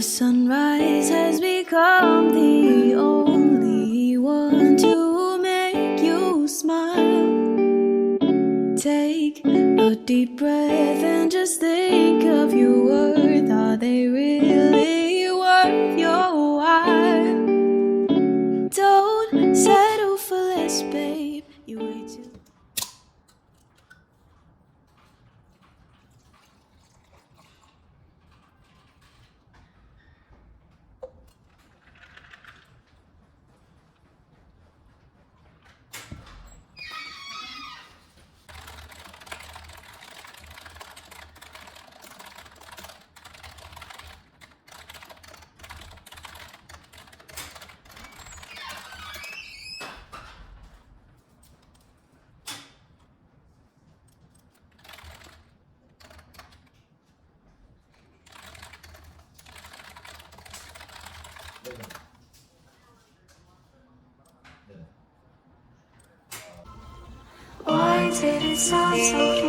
sunrise. It's it sounds so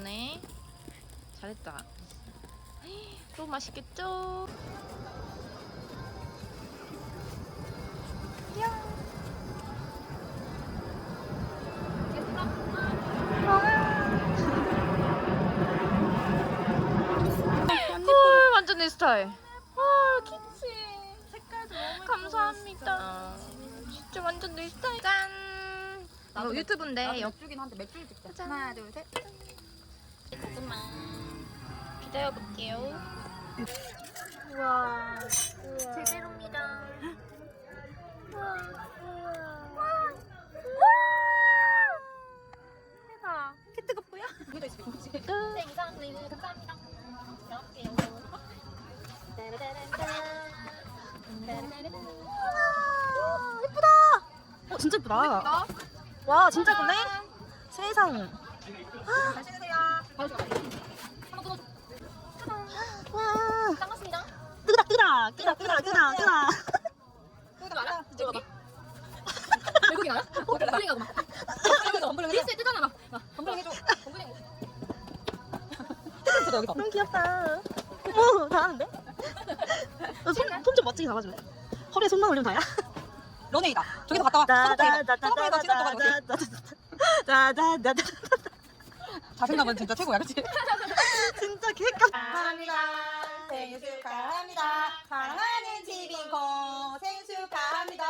익었네. 잘했다. 또 맛있겠죠? 스타일. 헐 키치. 색깔도 너무 감사합니다. 진짜 완전 내 스타일. 짠. 어, 이거 유튜브인데 나도 맥주긴 한데 맥주를 찍자. 짜잔. 하나 둘 셋. 고구마 기다려볼게요. 우와. 제대로입니다. 우와 우와. 우와. 대 키트급부야? 네 이상 리뷰 감사합니다. 이렇게요 우와. 예쁘다. 어 진짜 예쁘다. 와 진짜 예쁘네. 세상. 와. 뜨다. 뜨다 뜨다 뜨다 뜨다 뜨다. 외국인 알아? 범블링 하고 막. 범블링 범블링 리스에 뜨잖아 막. 범블링 해줘. 범블링 뜨다 여기서. 너무 귀엽다. 오 잘하는데? 손좀 멋지게 잡아주네. 허리에 손만 올리면 다야. 런웨이다. 저기서 갔다 와. 소속도에서 지난 동안 여기 짜자자자자. 자신감은 진짜 최고야, 그치? 진짜 개까. 감사합니다. 생일 축하합니다. 사랑하는 지빈코 생일 축하합니다.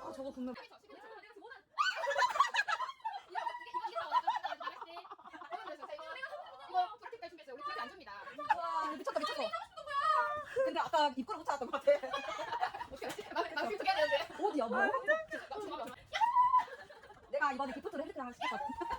아, 저거 분명 입구를 못 찾았던 것 같아. 어디야 뭐? 내가 이번에 기프트를 헤드랑 하나 시켰거든.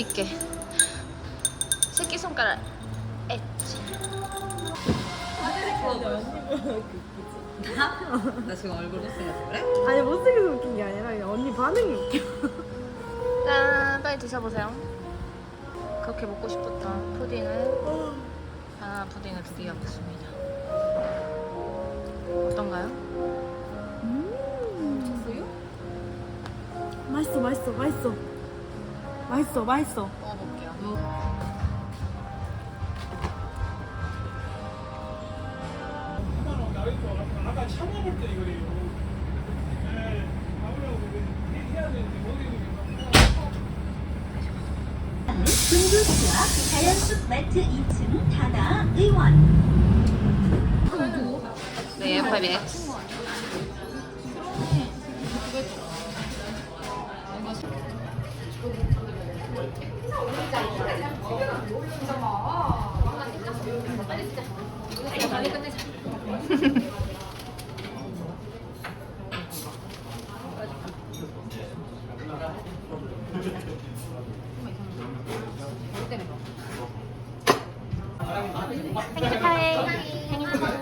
있게 새끼 손가락 엣지 나 지금 얼굴 못생겼어 그래? 아니 못생겨서 웃긴 게 아니라 그냥 언니 반응이 웃겨. 짠 빨리 드셔보세요 그렇게 먹고 싶었던 푸딩을 바나나 푸딩을 드리겠습니다 어떤가요? 맛있어 맛있어 맛있어 맛있어 맛있어. 먹어볼게요 아까 참아볼 때 이거래요. 분부수와 자연숲 마트 2층 다나 의원 네 F5X 생일 축하해 생일 축하해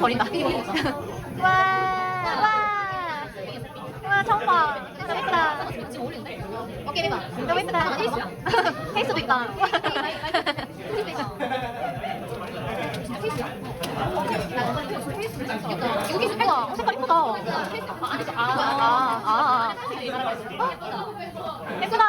버린다. 와, 와, 와, 처음 봐. 잘했다. 어깨 해봐. 너무 예쁘다. 페이스도 있다. 케이스 예쁘다. 어, 색깔 예쁘다. 아, 아, 아. 예쁘다.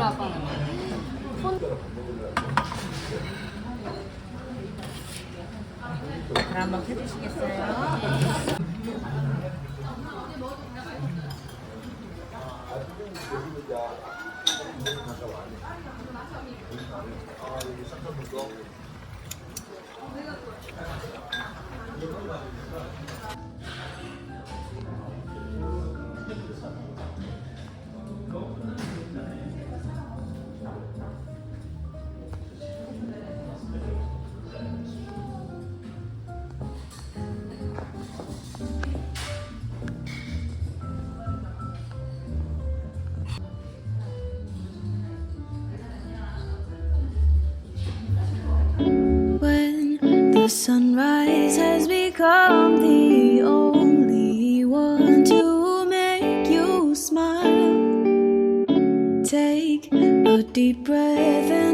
아빠는 그럼 한번 해주시겠어요? Deep breath